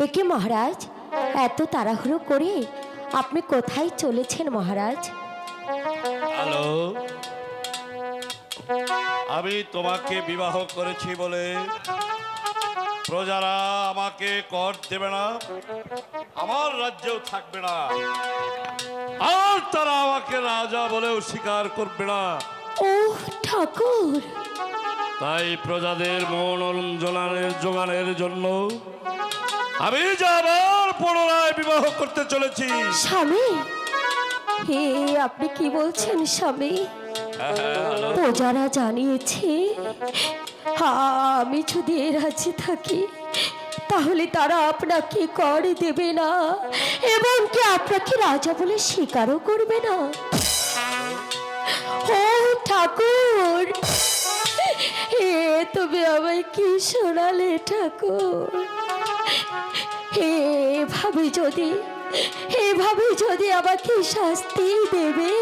একে মহারাজ এত তাড়াহুড়ো করে আপনি কোথায় চলেছেন মহারাজ? হ্যালো? আমি তোমাকে বিবাহ করেছি বলে প্রজারা আমাকে কর দেবে না আমার রাজ্যেও থাকবে না। আর তারা আমাকে রাজা বলেও স্বীকার করবে না। ও ঠাকুর! তাই প্রজাদের মন অঞ্জনানের যোগানের জন্য আমি যে আবার পুনরায় বিবাহ করতে চলেছি। স্বামী, হে, আপনি কি বলছেন স্বামী। প্রজারা জানিয়েছে, আমি যদি এ রাজ্যে থাকি, তাহলে তারা আপনাকে কর দেবে না, এবং কি আপনাকে রাজা বলে স্বীকারও করবে না? ও ঠাকুর, এ তুমি আমায় কি শোনালে ঠাকুর? এভাবে যদি এভাবে যদি আমাকে শাস্তি দেবে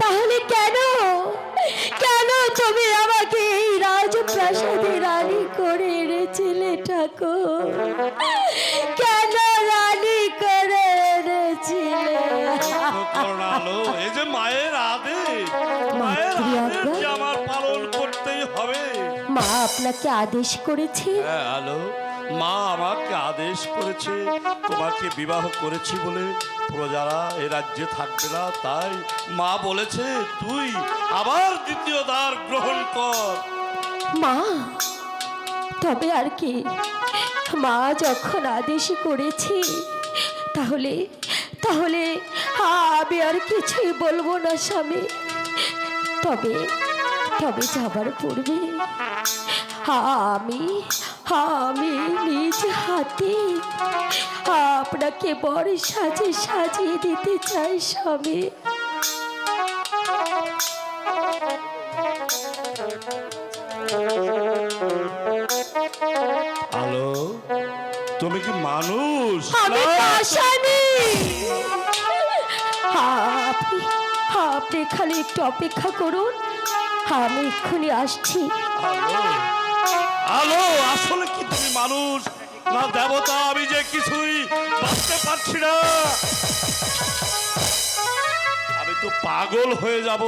তাহলে কেন? কেন তুমি আমাকে এই রাজপ্রাসাদে রানী করে এনেছিলে ঠাকুর? কেন রানী করে এনেছিলে? এই যে মায়ের আদেশ মায়ের আদেশ আমার পালন করতেই হবে? মা আপনাকে আদেশ করেছে। হ্যাঁ হ্যালো মা আমাকে আদেশ করেছে, তোমাকে বিবাহ করেছি বলে। প্রজারা এ রাজ্যে থাকবে না, তাই মা বলেছে, তুই আবার দ্বিতীয় দ্বার গ্রহণ কর। মা, তবে আর কি। মা যখন আদেশ করেছি, তাহলে তাহলে আমি আর কিছুই বলব না, স্বামী। তবে তবে যাবার পূর্বে, আমি আমি নিজ হাতে আপনাকে বড় সাজে সাজিয়ে দিতে চাই স্বামী। হ্যালো তুমি কি মানুষ? আমি? পাশানি আপনি আপনি খালি একটু অপেক্ষা করুন। আমি এক্ষুনি আসছি। হ্যালো আসলে কি তুমি মানুষ? না দেবতা, আমি যে কিছুই ভাবতে পারছি না। আমি তো পাগল হয়ে যাব।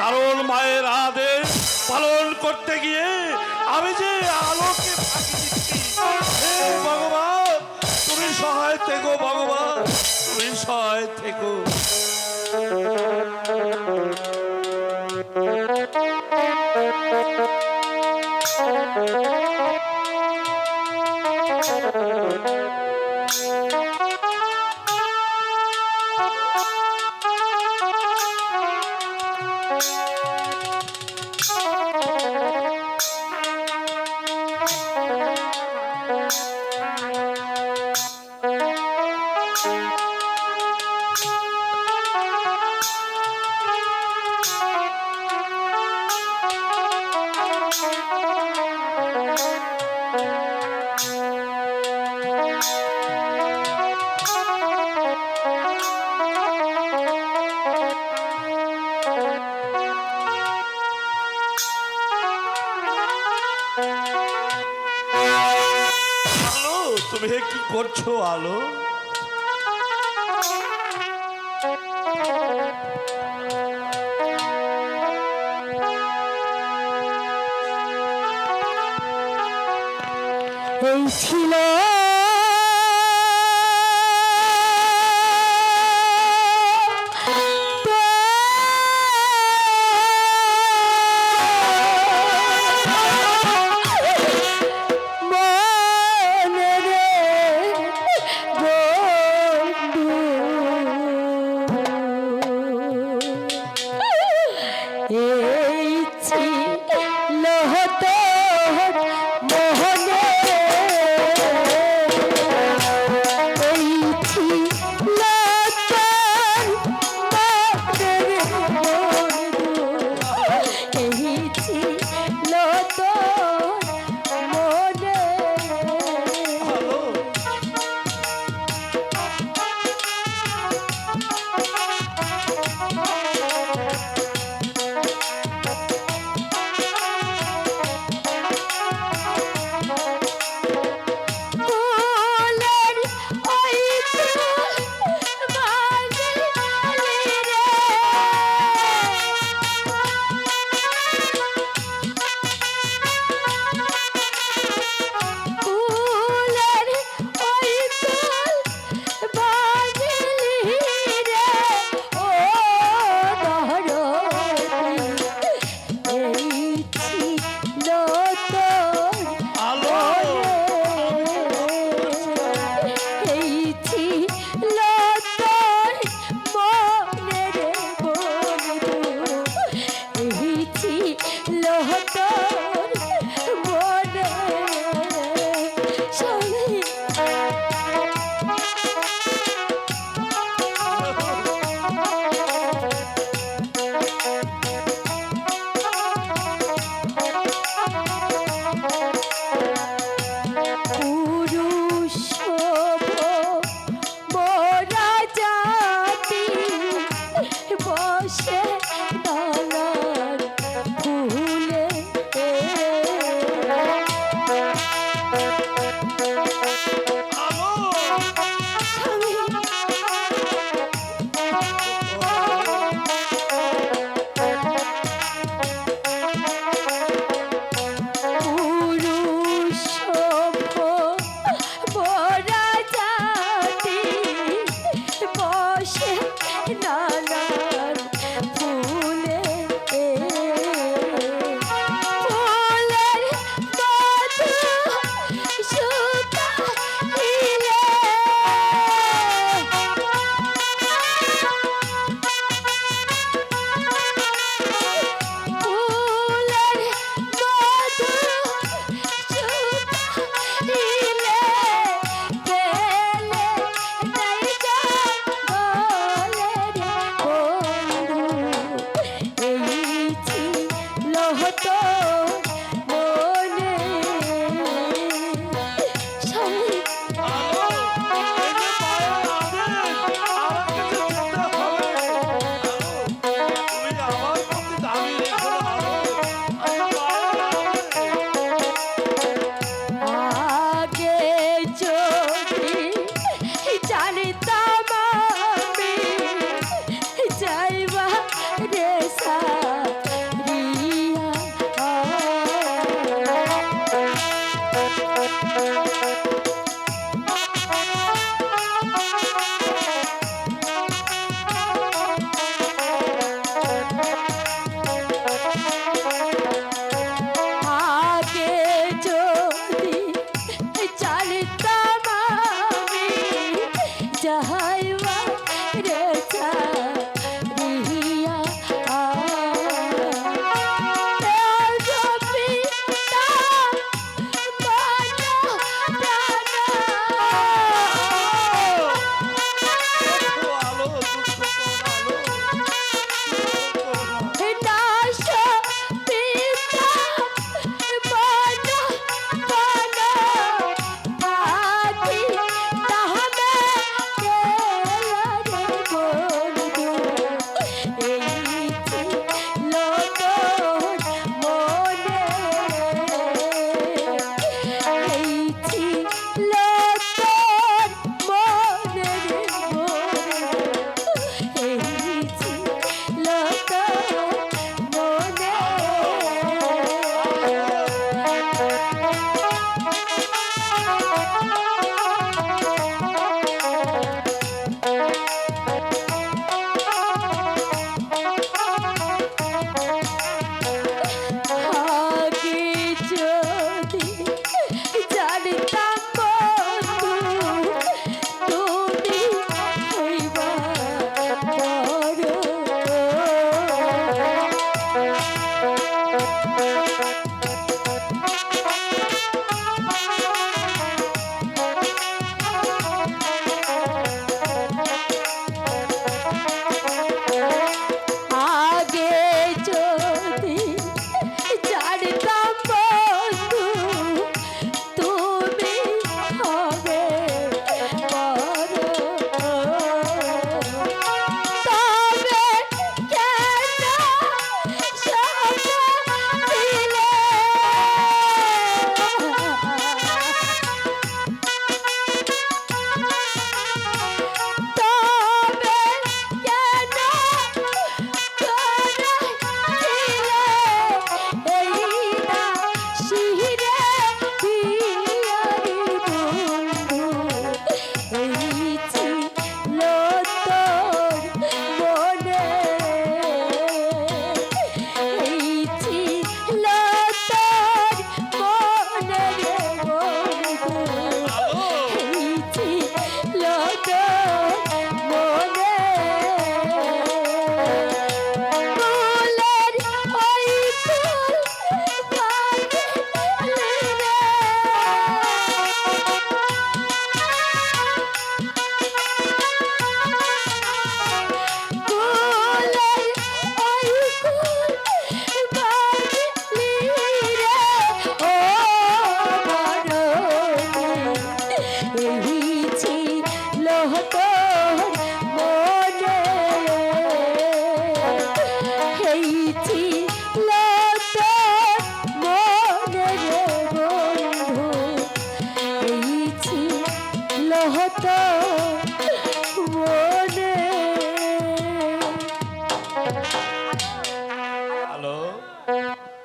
কারণ মায়ের আদেশ পালন করতে গিয়ে আমি যে আলোকে ফাঁকি দিচ্ছি। ভগবান, তুমি সহায় থেকো ভগবান, তুমি সহায় থেকো। তুমি কি করছ আলো? এই ছিল no hot.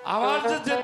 আমার যে